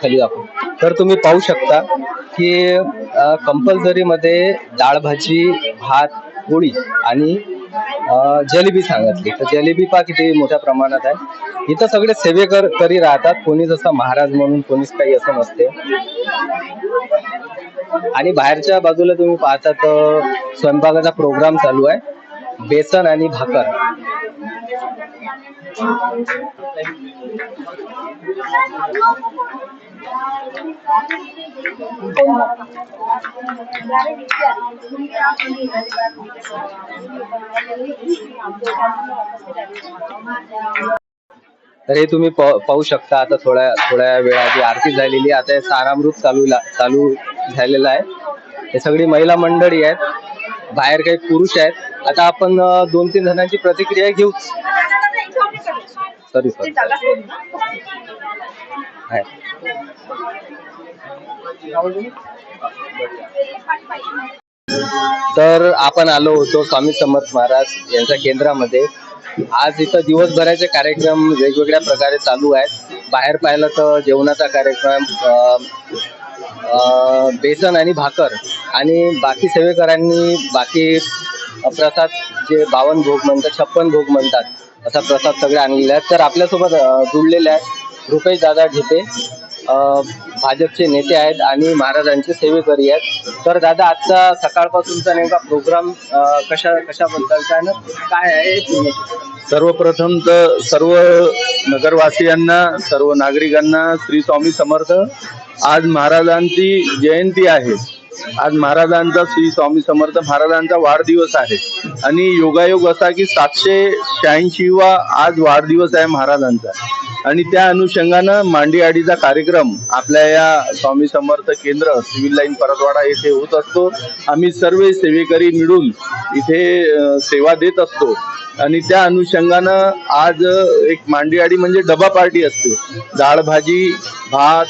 खाली दाखव. तर तुम्ही पाहू शकता की कंपल्सरी मध्ये डाळ भाजी भात पोळी आणि जलेबी सांगितली. तर जलेबी पा किती मोठ्या प्रमाणात आहे. इथं सगळे सेवेकर करी राहतात. कोणी जसं महाराज म्हणून कोणीच काही असं नसते. आणि बाहेरच्या बाजूला तुम्ही पाहता तर स्वयंपाकाचा प्रोग्राम चालू आहे. बेसन आणि भाकर. तर हे तुम्ही प- पाहू शकता आता थोड्या थोड्या वेळाची आरती झालेली आहे. आता हे सारामृत चालू ला- चालू झालेलं आहे. हे सगळी महिला मंडळी आहेत. बाहेर काही पुरुष आहेत. आता आपण दोन तीन जणांची प्रतिक्रिया घेऊ सॉरी सॉरी तर आपण आलो होतो स्वामी समर्थ महाराज यांच्या केंद्रामध्ये. आज इथं दिवसभराचे कार्यक्रम वेगवेगळ्या प्रकारे चालू आहेत. बाहेर पाहिलं तर जेवणाचा कार्यक्रम बेसन आणि भाकर आणि बाकी सेवेकरांनी बाकी प्रसाद जे बावन भोग म्हणतात छप्पन भोग म्हणतात असा प्रसाद सगळे आणलेले आहेत. तर आपल्यासोबत जुळलेले आहेत रुपेश दादा ढिपे. भाजपचे नेते आहेत आणि महाराजांचे सेवेकरी आहेत. तर दादा आजचा सकाळपासूनचा नेमका प्रोग्राम कशा कशाबद्दलचा काय आहे? तुम्ही सर्वप्रथम तर सर्व नगरवासियांना सर्व नागरिकांना श्री स्वामी समर्थ. आज महाराजांची जयंती आहे. आज महाराजांचा श्री स्वामी समर्थ महाराजांचा वाढदिवस आहे. आणि योगायोग असा की सातशे शहाऐंशी वा आज वाढदिवस आहे महाराजांचा. आणि त्या अनुषंगानं मांडीआडीचा कार्यक्रम आपल्या या स्वामी समर्थ केंद्र सिव्हिल लाईन परतवाडा येथे होत असतो. आम्ही सर्व सेवेकरी मिळून इथे सेवा देत असतो. आणि त्या अनुषंगानं आज एक मांडीआडी म्हणजे डबा पार्टी असते. डाळ भाजी भात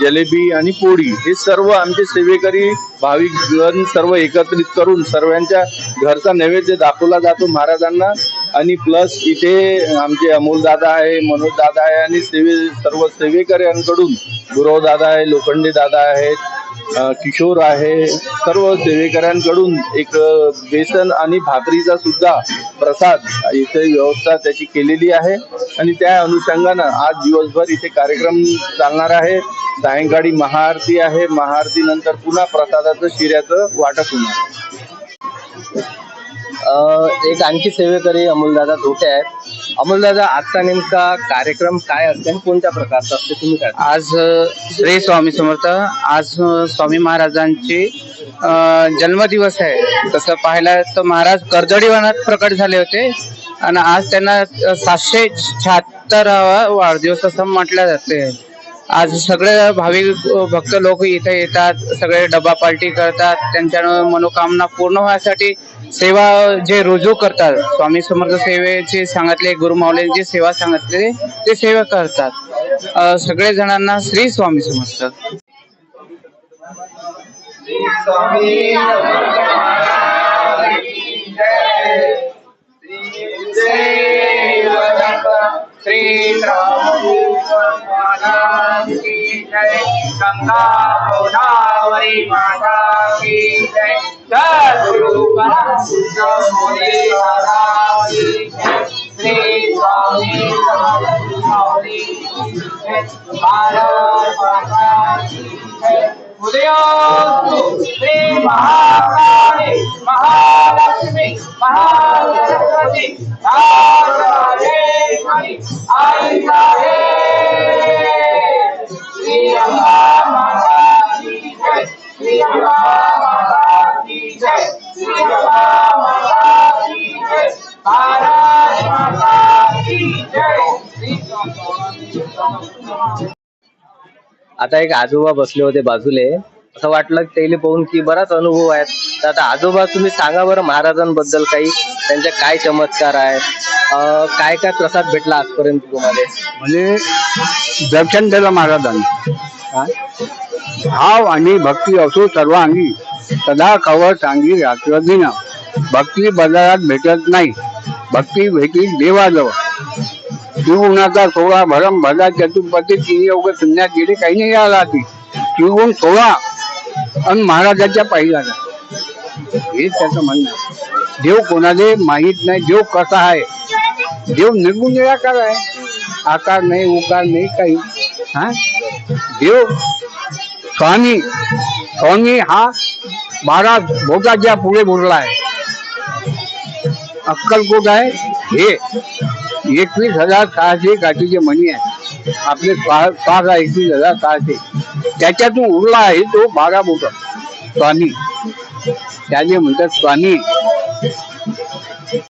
जलेबी आणि पोळी हे सर्व आमचे सेवेकरी भाविक भाविकगण सर्व एकत्रित करून सर्वांच्या घरचा नैवेद्य दाखवला जातो महाराजांना. आणि प्लस इथे आमचे अमोल दादा आहे मनोज दादा आहे आणि सेवे सर्व सेवेकऱ्यांकडून गुरव दादा आहे लोखंडे दादा आहेत किशोर आहे सर्व सेवेकऱ्यांकडून एक बेसन आणि भाकरीचा सुद्धा प्रसाद इथे व्यवस्था त्याची केलेली आहे आणि त्या अनुषंगानं आज दिवसभर इथे कार्यक्रम चालणार आहे. सायंकाळी महाआरती आहे. महाआरतीनंतर पुन्हा प्रसादाचं शिऱ्याचं वाटप होणार अं, एक आणखी सेवेकरी अमोलदादा धोटे आहेत. अमोलदादा आजचा नेमका कार्यक्रम काय असते आणि कोणत्या प्रकारचा असते? तुम्ही काय? आज श्री स्वामी समर्थ आज स्वामी महाराजांची जन्मदिवस आहे. तसं पाहायला तर महाराज कर्जडीवनात प्रकट झाले होते. आणि आज त्यांना सातशे शहात्तरावा वाढदिवस असं म्हटलं जाते. आज सगळे भाविक भक्त लोक इथे येतात. सगळे डबा पार्टी करतात. त्यांच्या मनोकामना पूर्ण होण्यासाठी सेवा जे रुजू करतात स्वामी समर्थ सेवेचे सांगितले गुरु सेवा सांगितले ते सेवा करतात. सगळे जणांना श्री स्वामी समर्थ. श्री गंगा गोदावरी माता की जय श्री स्वामी उदयोस्तु श्री महाकाली महालक्ष्मी महासरस्वती नारायणी आई आहे श्री अम्बा आता एक आजोबा बसले होते बाजूले. असं वाटलं की त्याला पाहून की बराच अनुभव आहेत. तर आता आजोबा तुम्ही सांगा बरं महाराजांबद्दल काही त्यांच्या काय चमत्कार आहेत? अं, काय काय प्रसाद भेटला आजपर्यंत तुम्हाला? म्हणजे दर्शन दिलं महाराजांनी? भाव आणि भक्ती असो सर्वांगी सदा कवळ सांगी रात्र दिना भक्ती बाजारात भेटत नाही. भक्ती भेटी देवाजवळ. त्रिगुणाचा सोळा भरम भला चतुर्पती तिने योग संन्यास गेले काही नाही आला ती त्रिगुण सोळा आणि महाराजाच्या पाहिला हे त्याचं म्हणणं देव कोणाले माहीत नाही देव कसा आहे देव निर्गुण निराकार आहे आकार नाही उकार नाही काही हा देव स्वामी स्वामी हा बारा भोगाच्या पुढे बोलला आहे अक्कलकोट आहे हे एकवीस हजार सहाशे काठीचे मणी आहे. आपले पाच एकवीस हजार सहाशे. त्याच्यातून उरला आहे तो बारा बोट स्वामी. त्याने म्हणतात स्वामी